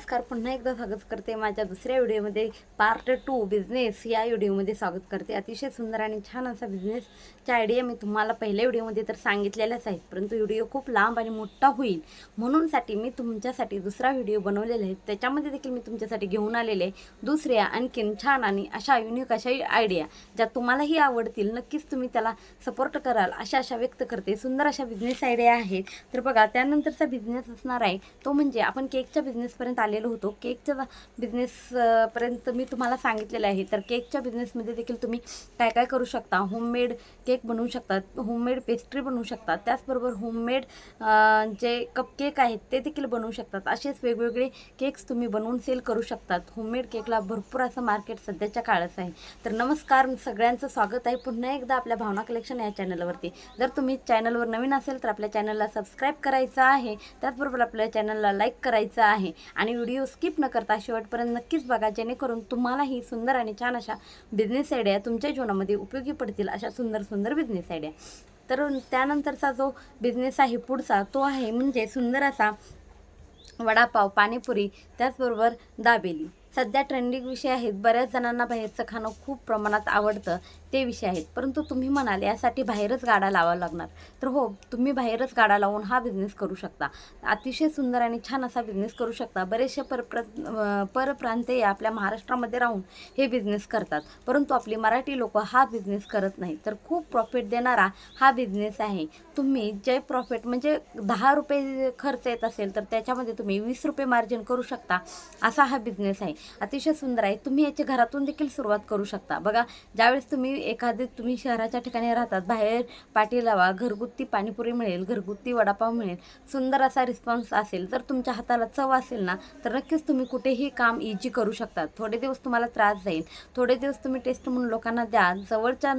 नमस्कार. पुन्हा एकदा स्वागत करते माझ्या दुसऱ्या व्हिडिओमध्ये पार्ट टू बिझनेस या व्हिडिओमध्ये स्वागत करते. अतिशय सुंदर आणि छान असा बिझनेसच्या आयडिया मी तुम्हाला पहिल्या व्हिडिओमध्ये तर सांगितलेल्याच आहेत परंतु व्हिडिओ खूप लांब आणि मोठा होईल. म्हणूनसाठी मी तुमच्यासाठी दुसरा व्हिडिओ बनवलेला आहे. त्याच्यामध्ये देखील मी तुमच्यासाठी घेऊन आलेले आहे. दुसऱ्या आणखीन छान आणि अशा युनिक अशा आयडिया ज्या तुम्हालाही आवडतील. नक्कीच तुम्ही त्याला सपोर्ट कराल अशा अशा व्यक्त करते. सुंदर अशा बिझनेस आयडिया आहेत. तर बघा त्यानंतरचा बिझनेस असणार आहे. तो म्हणजे आपण केकच्या बिझनेसपर्यंत आलेलो होतो. केकच्या बिझनेस पर्यंत मी तुम्हाला सांगितलेलं आहे. तर केकच्या बिझनेसमध्ये देखील तुम्ही काय काय करू शकता? होममेड केक बनवू शकता होममेड पेस्ट्री बनवू शकता. त्याचबरोबर होममेड जे कप केक आहेत ते देखील बनवू शकतात. असेच वेगवेगळे केक्स तुम्ही बनवून सेल करू शकतात. होममेड केकला भरपूर असं मार्केट सध्याच्या काळात आहे. तर नमस्कार सगळ्यांचं स्वागत आहे. पुन्हा एकदा आपल्या भावना कलेक्शन या चॅनलवरती जर तुम्ही चॅनलवर नवीन असेल तर आपल्या चॅनलला सबस्क्राईब करायचं आहे. त्याचबरोबर आपल्या चॅनलला लाईक करायचं आहे. आणि व्हिडिओ स्किप न करता शेवटपर्यंत नक्कीच बघा जेणेकरून तुम्हालाही सुंदर आणि छान अशा बिझनेस आयडिया तुमच्या जीवनामध्ये उपयोगी पडतील अशा सुंदर सुंदर बिझनेस आयडिया तर त्यानंतरचा जो बिझनेस आहे पुढचा तो आहे म्हणजे सुंदर असा वडापाव पाणीपुरी त्याचबरोबर दाबेली. सध्या ट्रेंडिंग विषय आहेत. बऱ्याच जणांना बाहेरचं खाणं खूप प्रमाणात आवडतं ते विषय आहेत. परंतु तुम्ही म्हणाल यासाठी बाहेरच गाडा लावावा लागणार. तर हो तुम्ही बाहेरच गाडा लावून हा बिझनेस करू शकता. अतिशय सुंदर आणि छान असा बिझनेस करू शकता. बरेचसे परप्र परप्रांतीय आपल्या महाराष्ट्रामध्ये राहून हे बिझनेस करतात. परंतु आपली मराठी लोक हा बिझनेस करत नाही तर खूप प्रॉफिट देणारा हा बिझनेस आहे. तुम्ही जे प्रॉफिट म्हणजे दहा रुपये खर्च येत असेल तर त्याच्यामध्ये तुम्ही वीस रुपये मार्जिन करू शकता. असा हा बिझनेस आहे. अतिशय सुंदर आहे. तुम्ही याची घरातून देखील सुरुवात करू शकता. बघा ज्यावेळेस तुम्ही एखादे तुम्ही शहराच्या ठिकाणी राहतात बाहेर पाठी लावा घरगुती पाणीपुरी मिळेल घरगुती वडापाव मिळेल सुंदर असा रिस्पॉन्स असेल तर तुमच्या हाताला चव असेल ना तर नक्कीच तुम्ही कुठेही काम इजी करू शकता. थोडे दिवस तुम्हाला त्रास जाईल. थोडे दिवस तुम्ही टेस्ट म्हणून लोकांना द्या जवळच्या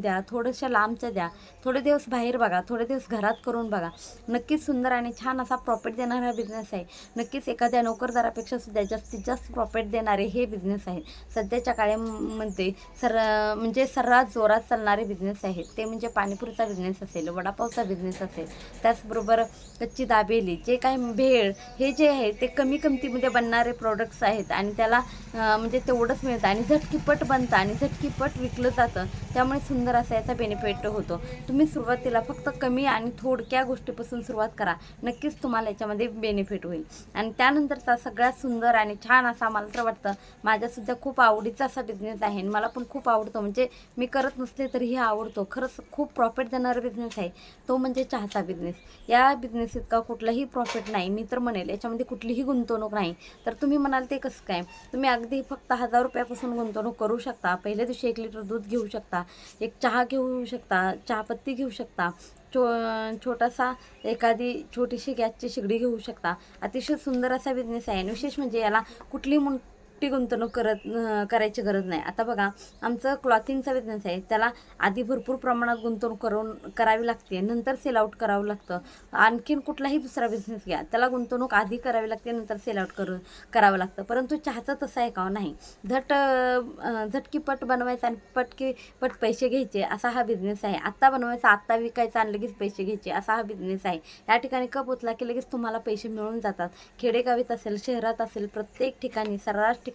द्या थोड्याशा लांबच्या द्या. थोडे दिवस बाहेर बघा थोडे दिवस घरात करून बघा. नक्कीच सुंदर आणि छान असा प्रॉफिट देणारा बिझनेस आहे. नक्कीच एखाद्या नोकरदारापेक्षा सुद्धा जास्तीत जास्त प्रॉफिट देणारे हे बिझनेस आहेत. सध्याच्या काळामध्ये सर म्हणजे सर्रास जोरात चालणारे बिझनेस आहेत. ते म्हणजे पाणीपुरीचा बिझनेस असेल वडापावचा बिझनेस असेल. त्याचबरोबर कच्ची दाबेली जे काही भेळ हे जे आहे ते कमी किमतीमध्ये बनणारे प्रोडक्ट्स आहेत. आणि त्याला म्हणजे तेवढंच मिळतं. आणि झटकीपट बनतं आणि झटकीपट विकलं जातं. त्यामुळे सुंदर असा याचा बेनिफिट होतो. तुम्ही सुरुवातीला फक्त कमी आणि थोडक्या गोष्टीपासून सुरुवात करा. नक्कीच तुम्हाला याच्यामध्ये बेनिफिट होईल. आणि त्यानंतरचा सगळ्यात सुंदर आणि छान असा मला तर वाटतं. माझ्यासुद्धा खूप आवडीचा असा बिझनेस आहे आणि मला पण खूप आवडतो. म्हणजे मी करत नसले तरीही आवडतो. खरंच खूप प्रॉफिट देणारा बिझनेस आहे. तो म्हणजे चहाचा बिझनेस या बिझनेस इतका कुठलाही प्रॉफिट नाही. मी तर म्हणेल याच्यामध्ये कुठलीही गुंतवणूक नाही. तर तुम्ही म्हणाल ते कसं काय? तुम्ही अगदी फक्त हजार रुपयापासून गुंतवणूक करू शकता. पहिल्या दिवशी एक लिटर दूध घेऊ शकता. एक चहा घेऊ शकता. चहापत्ती घेऊ शकता. छो छोटासा एखादी छोटीशी गॅसची शेगडी घेऊ शकता. अतिशय सुंदर असा बिझनेस आहे. आणि विशेष म्हणजे याला कुठली मोठी गुंतवणूक करत करायची गरज नाही. आता बघा आमचं क्लॉथिंगचा बिझनेस आहे. त्याला आधी भरपूर प्रमाणात गुंतवणूक करून करावी लागते. नंतर सेल आउट करावं लागतं. आणखीन कुठलाही दुसरा बिझनेस घ्या. त्याला गुंतवणूक आधी करावी लागते नंतर सेल आउट करू करावं लागतं. परंतु चहाचं तसं आहे का हो? नाही. झट झटकी पट बनवायचा आणि पटकी पट पैसे घ्यायचे असा हा बिझनेस आहे. आत्ता बनवायचा आत्ता विकायचा आणि लगेच पैसे घ्यायचे असा हा बिझनेस आहे. या ठिकाणी कप उचला की लगेच तुम्हाला पैसे मिळून जातात. खेडेगावीत असेल शहरात असेल प्रत्येक ठिकाणी सर्रास ठिकाणी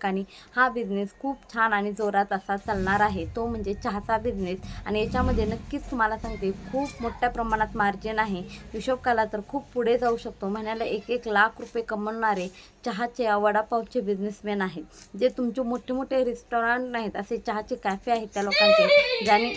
हा बिझनेस खूप छान आणि जोरात असा चालणार आहे. तो म्हणजे चहाचा बिझनेस आणि याच्यामध्ये नक्कीच तुम्हाला सांगते खूप मोठ्या प्रमाणात मार्जिन आहे. हिशोब काला तर खूप पुढे जाऊ शकतो. महिन्याला एक एक लाख रुपये कमवणारे चहाचे वडापावचे बिझनेसमॅन आहेत. जे तुमचे मोठे मोठे रेस्टॉरंट नाहीत असे चहाचे कॅफे आहेत त्या लोकांचे. ज्याने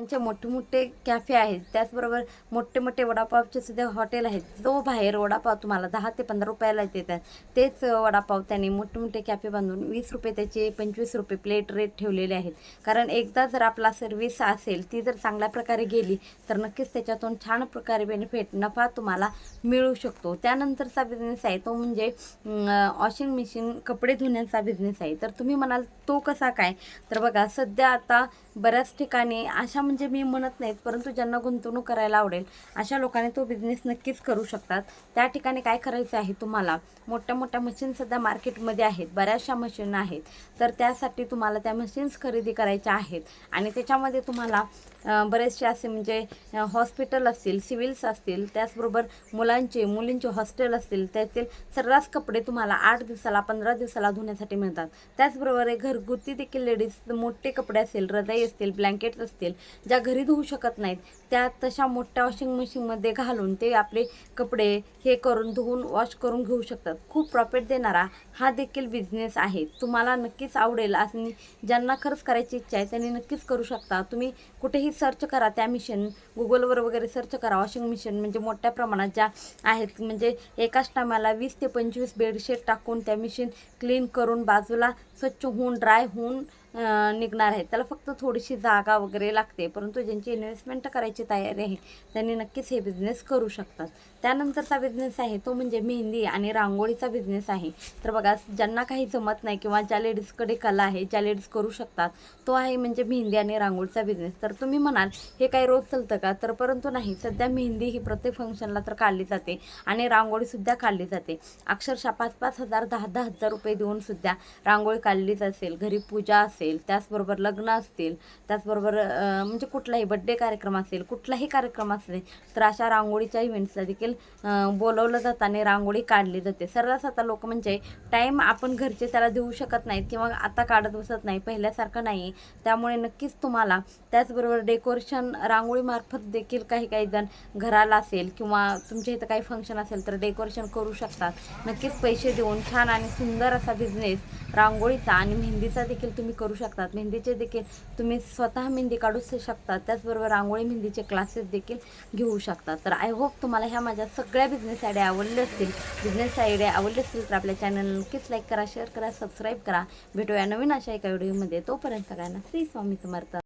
त्यांचे मोठे मोठे कॅफे आहेत. त्याचबरोबर मोठे मोठे वडापावचे सुद्धा हॉटेल आहेत. जो बाहेर वडापाव तुम्हाला दहा ते पंधरा रुपयाला देतात तेच वडापाव त्यांनी मोठे मोठे कॅफे बांधून वीस रुपये त्याचे पंचवीस रुपये प्लेट रेट ठेवलेले आहेत. कारण एकदा जर आपला सर्व्हिस असेल ती जर चांगल्या प्रकारे गेली तर नक्कीच त्याच्यातून छान प्रकारे बेनिफिट नफा तुम्हाला मिळू शकतो. त्यानंतरचा बिझनेस आहे तो म्हणजे वॉशिंग मशीन कपडे धुण्याचा बिझनेस आहे. तर तुम्ही म्हणाल तो कसा काय? तर बघा सध्या आता बऱ्याच ठिकाणी अशा म्हणजे मी म्हणत नाहीत परंतु ज्यांना गुंतवणूक करायला आवडेल अशा लोकांनी तो बिझनेस नक्कीच करू शकतात. त्या ठिकाणी काय करायचं आहे तुम्हाला? मोठ्या मोठ्या मशीन सध्या मार्केटमध्ये आहेत बऱ्याचशा मशीन आहेत. तर त्यासाठी तुम्हाला त्या मशीन्स खरेदी करायच्या आहेत. आणि त्याच्यामध्ये तुम्हाला बरेचसे असे म्हणजे हॉस्पिटल असतील सिव्हिल्स असतील त्याचबरोबर मुलांचे मुलींचे हॉस्टेल असतील त्यातील सर्रास कपडे तुम्हाला आठ दिवसाला पंधरा दिवसाला धुण्यासाठी मिळतात. त्याचबरोबर हे घरगुती देखील लेडीज मोठे कपडे असतील हृदय असतील ब्लँकेट्स असतील ज्या घरी धुवू शकत नाहीत त्या तशा मोठ्या वॉशिंग मशीनमध्ये घालून ते आपले कपडे हे करून धुवून वॉश करून घेऊ शकतात. खूप प्रॉफिट देणारा हा देखील बिझनेस आहे. तुम्हाला नक्कीच आवडेल आणि ज्यांना खरंच करायची इच्छा आहे त्यांनी नक्कीच करू शकता. तुम्ही कुठेही सर्च करा त्या मिशन गुगलवर वगैरे सर्च करा. वॉशिंग मिशन म्हणजे मोठ्या प्रमाणात ज्या आहेत. म्हणजे एकाच टायमाला वीस ते पंचवीस बेडशीट टाकून त्या मिशन क्लीन करून बाजूला स्वच्छ होऊन ड्राय होऊन निघणार आहे. त्याला फक्त थोडीशी जागा वगैरे लागते परंतु ज्यांची इन्व्हेस्टमेंट करायची तयारी आहे त्यांनी नक्कीच हे बिझनेस करू शकतात. त्यानंतरचा बिझनेस आहे तो म्हणजे मेहंदी आणि रांगोळीचा बिझनेस आहे. तर बघा ज्यांना काही जमत नाही किंवा ज्या लेडीजकडे कला आहे ज्या लेडीज करू शकतात तो आहे म्हणजे मेहंदी आणि रांगोळीचा बिझनेस तर तुम्ही म्हणाल हे काही रोज चालतं का? तर परंतु नाही सध्या मेहंदी ही प्रत्येक फंक्शनला तर काढली जाते आणि रांगोळीसुद्धा काढली जाते. अक्षरशः पाच पाच हजार दहा दहा हजार रुपये देऊन सुद्धा रांगोळी काढलीच असेल. घरी पूजा असेल त्याचबरोबर लग्न असतील त्याचबरोबर म्हणजे कुठलाही बड्डे कार्यक्रम असेल कुठलाही कार्यक्रम असेल तर अशा रांगोळीच्या इव्हेंट्सला देखील बोलवलं जातं आणि रांगोळी काढली जाते. सर्रास आता लोक म्हणजे टाईम आपण घरचे त्याला देऊ शकत नाहीत किंवा आता काढत बसत नाही पहिल्यासारखं नाही. त्यामुळे नक्कीच तुम्हाला त्याचबरोबर डेकोरेशन रांगोळीमार्फत देखील काही काही जण घराला असेल किंवा तुमच्या इथं काही फंक्शन असेल तर डेकोरेशन करू शकतात. नक्कीच पैसे देऊन छान आणि सुंदर असा बिझनेस रांगोळीचा आणि मेहंदीचा देखील तुम्ही करू शकतात. मेहंदीचे देखील तुम्ही स्वतः मेहंदी काढू शकतात त्याचबरोबर रांगोळी मेहंदीचे क्लासेस देखील घेऊ शकतात तर आय होप तुम्हाला ह्या माझ्या सगळ्या बिझनेस आयडिया आवडल्या असतील. बिझनेस आयडिया आवडले असतील तर आपल्या चॅनल नक्कीच लाईक करा शेअर करा सबस्क्राईब करा. भेटूया नवीन अशा एका व्हिडिओमध्ये तोपर्यंत सगळ्यांना श्री स्वामी समर्थ.